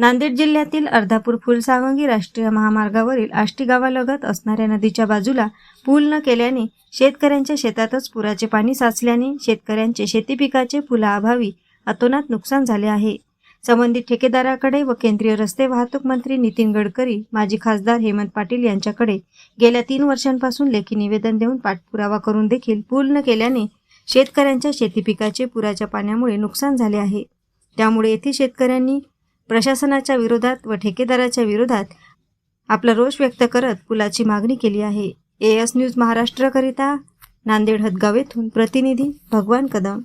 नांदेड जिल्ह्यातील अर्धापूर फुलसावंगी राष्ट्रीय महामार्गावरील आष्टी गावालगत असणाऱ्या नदीच्या बाजूला पूल न केल्याने शेतकऱ्यांच्या शेतातच पुराचे पाणी साचल्याने शेतकऱ्यांचे शेती पिकाचे फुलाअभावी अतोनात नुकसान झाले आहे. संबंधित ठेकेदाराकडे व केंद्रीय रस्ते वाहतूक मंत्री नितीन गडकरी माजी खासदार हेमंत पाटील यांच्याकडे गेल्या तीन वर्षांपासून लेखी निवेदन देऊन पाठपुरावा करून देखील पूल न केल्याने शेतकऱ्यांच्या शेती पिकाचे पुराच्या पाण्यामुळे नुकसान झाले आहे. त्यामुळे येथील शेतकऱ्यांनी प्रशासनाच्या विरोधात व ठेकेदाराच्या विरोधात आपला रोष व्यक्त करत पुलाची मागणी केली आहे. ए एस न्यूज महाराष्ट्रकरिता नांदेड हदगाव येथून प्रतिनिधी भगवान कदम.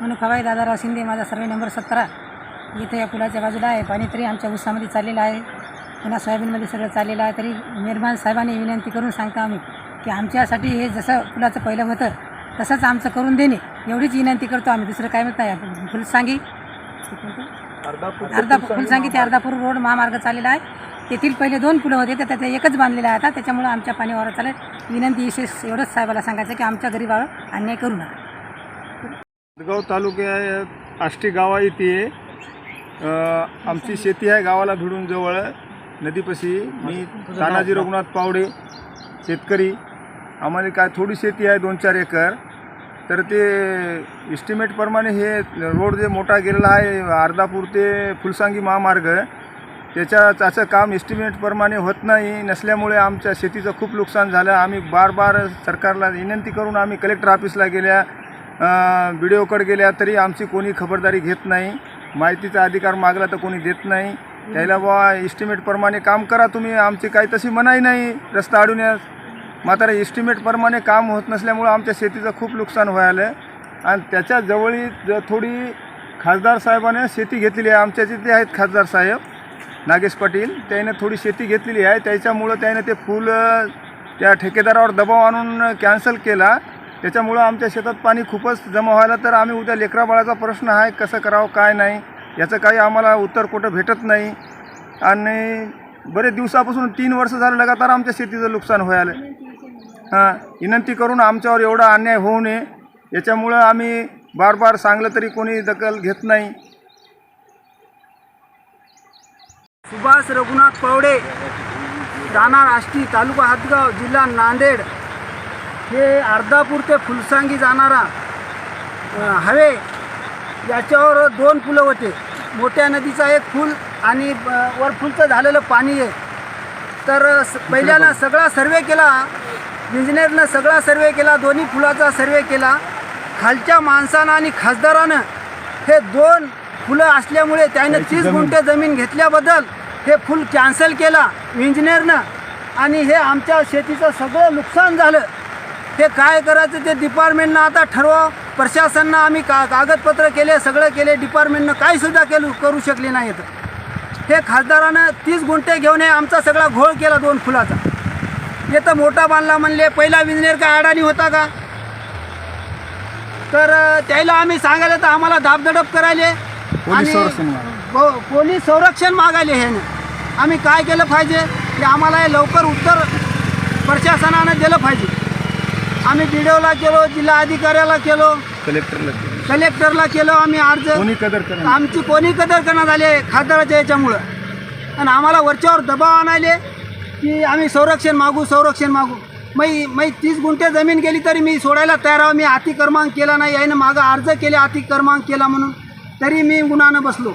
म्हणून खवाई दादाराव शिंदे माझा सर्वे नंबर सतरा. इथे या पुलाच्या बाजूला आहे. पाणी तरी आमच्या ऊसामध्ये चाललेलं आहे. पुन्हा सोयाबीनमध्ये सगळं चाललेलं आहे. तरी निर्माण साहेबांनी विनंती करून सांगतो आम्ही की आमच्यासाठी हे जसं पुलाचं पहिलं होतं तसंच आमचं करून देणे. एवढीच विनंती करतो आम्ही. दुसरं काय म्हणत नाही. फुलसांगी अर्धा फुलसांगी ते अर्धापूर रोड महामार्ग चाललेला आहे. तेथील पहिले दोन पुलं होते त्यात एकच बांधलेलं आहे आता. त्याच्यामुळं आमच्या पाणीवर चालेल विनंती विशेष एवढंच साहेबाला सांगायचं की आमच्या गरीबावर अन्याय करू नका. गाव तालुक्यात आष्टी गावा अ, आमची शेती आहे गावाला भिडून जवळ. नदीपाशी. मी तानाजी रघुनाथ पावडे शेतकरी. आम्हाला काय थोडी शेती आहे दोन चार एकर. तर ते इस्टिमेटप्रमाणे हे रोड जे मोठा गेलेला आहे अर्धापूर ते फुलसांगी महामार्ग त्याच्या त्याचं काम इस्टिमेटप्रमाणे होत नाही नसल्यामुळे आमच्या शेतीचं खूप नुकसान झालं. आम्ही बार बार सरकारला विनंती करून आम्ही कलेक्टर ऑफिसला गेल्या बी डी ओकडे गेल्या तरी आमची कोणी खबरदारी घेत नाही. माहितीचा अधिकार मागला तर कोणी देत नाही. त्याला बा इस्टिमेटप्रमाणे काम करा तुम्ही. आमची काही तशी मनाई नाही. रस्ता अडवण्यास मात्र इस्टिमेटप्रमाणे काम होत नसल्यामुळं आमच्या शेतीचं खूप नुकसान व्हायलं आणि त्याच्या जवळी ज- थोडी खासदार साहेबाने शेती घेतलेली आहे. आमच्या जिथे आहेत खासदार साहेब. नागेश पाटील. त्याने थोडी शेती घेतलेली आहे. त्याच्यामुळं त्याने ते फूल त्या ठेकेदारावर दबाव आणून कॅन्सल केला. त्याच्यामुळं आमच्या शेतात पाणी खूपच जमा व्हायला तर आम्ही उद्या लेकराबाळाचा प्रश्न आहे कसं करावं काय नाही याचं काही आम्हाला उत्तर कुठं भेटत नाही. आणि बरेच दिवसापासून तीन वर्ष झालं लगातार आमच्या शेतीचं नुकसान व्हायला विनंती करून आमच्यावर एवढा अन्याय होऊ नये. याच्यामुळं आम्ही बार बार सांगलं तरी कोणी दखल घेत नाही. सुभाष रघुनाथ पावडे राहणार आष्टी तालुका हातगाव जिल्हा नांदेड. हे अर्धापूर ते फुलसांगी जाणारा अ, हायवे याच्यावर दोन पुलं होते. मोठ्या नदीचा एक पूल आणि वर फुलचं झालेलं पाणी आहे. तर स पहिल्यानं सगळा सर्वे केला. इंजिनियरनं सगळा सर्वे केला दोन्ही फुलाचा सर्वे केला. खालच्या माणसानं आणि खासदारानं हे दोन फुलं असल्यामुळे त्यानं तीस गुंठे जमीन घेतल्याबद्दल हे फुल कॅन्सल केला इंजिनियरनं आणि हे आमच्या शेतीचं सगळं नुकसान झालं. हे काय करायचं ते डिपार्टमेंटनं आता ठरवा. प्रशासनानं आम्ही का कागदपत्र केले सगळं केले. डिपार्टमेंटनं काही सुद्धा केलं करू शकले नाहीत. हे खासदारानं तीस गुंठे घेऊन हे आमचा सगळा घोळ केला दोन फुलाचा. हे तर मोठा बांधला म्हणले पहिला इंजिनियर काय अडाणी होता का? तर त्याला आम्ही सांगायला तर आम्हाला दाबदडप करायले. आणि हो, पोलीस संरक्षण मागायले ह्याने. आम्ही काय केलं पाहिजे? की आम्हाला हे लवकर उत्तर प्रशासनानं दिलं पाहिजे. आम्ही बी ला केलो जिल्हा अधिकाऱ्याला केलो. कलेक्टरला कलेक्टरला केलो आम्ही अर्ज. आमची कोणी कदर करण्यात आले खासदाराच्या याच्यामुळं. आणि आम्हाला वरच्यावर दबाव आणायले. की आम्ही संरक्षण मागू संरक्षण मागू. मी मी तीस गुंठे जमीन गेली तरी मी सोडायला तयार आहो. मी अतिक्रमांक केला नाही. यानं मागं अर्ज केले अतिक्रमांक केला म्हणून. तरी मी गुणानं बसलो.